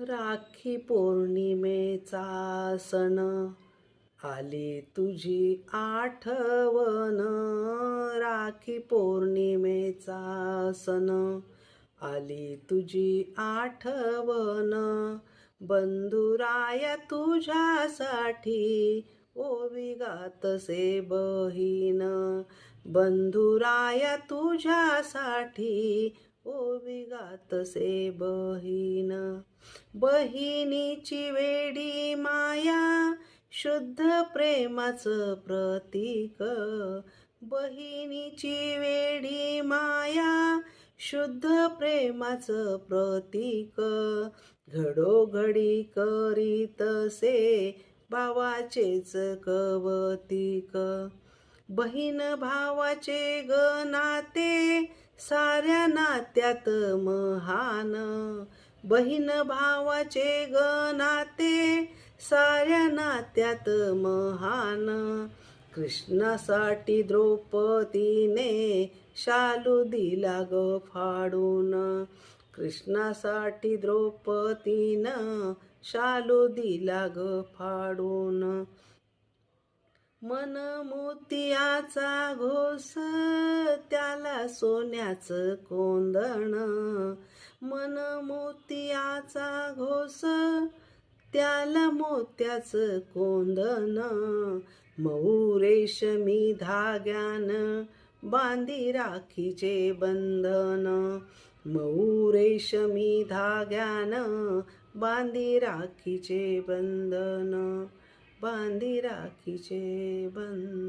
राखी पौर्णिमेचा सण. आली तुझी आठवण राखी पौर्णिमेचा सण. आली तुझी आठवण बंधुराया तुझ्यासाठी ओवी गातसे बहीण. बंधुराया तुझ्यासाठी ओवी गातसे बहीण. बहिणीची वेडी माया शुद्ध प्रेमाचं प्रतीक. बहिणीची वेडी माया शुद्ध प्रेमाचं प्रतीक. घडोघडी करीतसे भावाचेच कवतिक. बहीण भावाचे ग नाते साऱ्या नात्यात महान. बहीण भावाचे ग नाते साऱ्या नात्यात महान. कृष्णासाठी द्रौपदीने शालू दिला ग फाडून. कृष्णासाठी द्रौपदीनं शालू दिला ग फाडून. मन मोतियाचा घोस त्याला सोन्याचं कोंदण. मन मोतियाचा घोस त्याला मोत्याचं कोंदण. मऊ रेशमी धाग्यान बांधी राखीचे बंधन. मऊ रेशमी धाग्यान बांधी राखीचे बंधन. बांधी राखीचे बंधन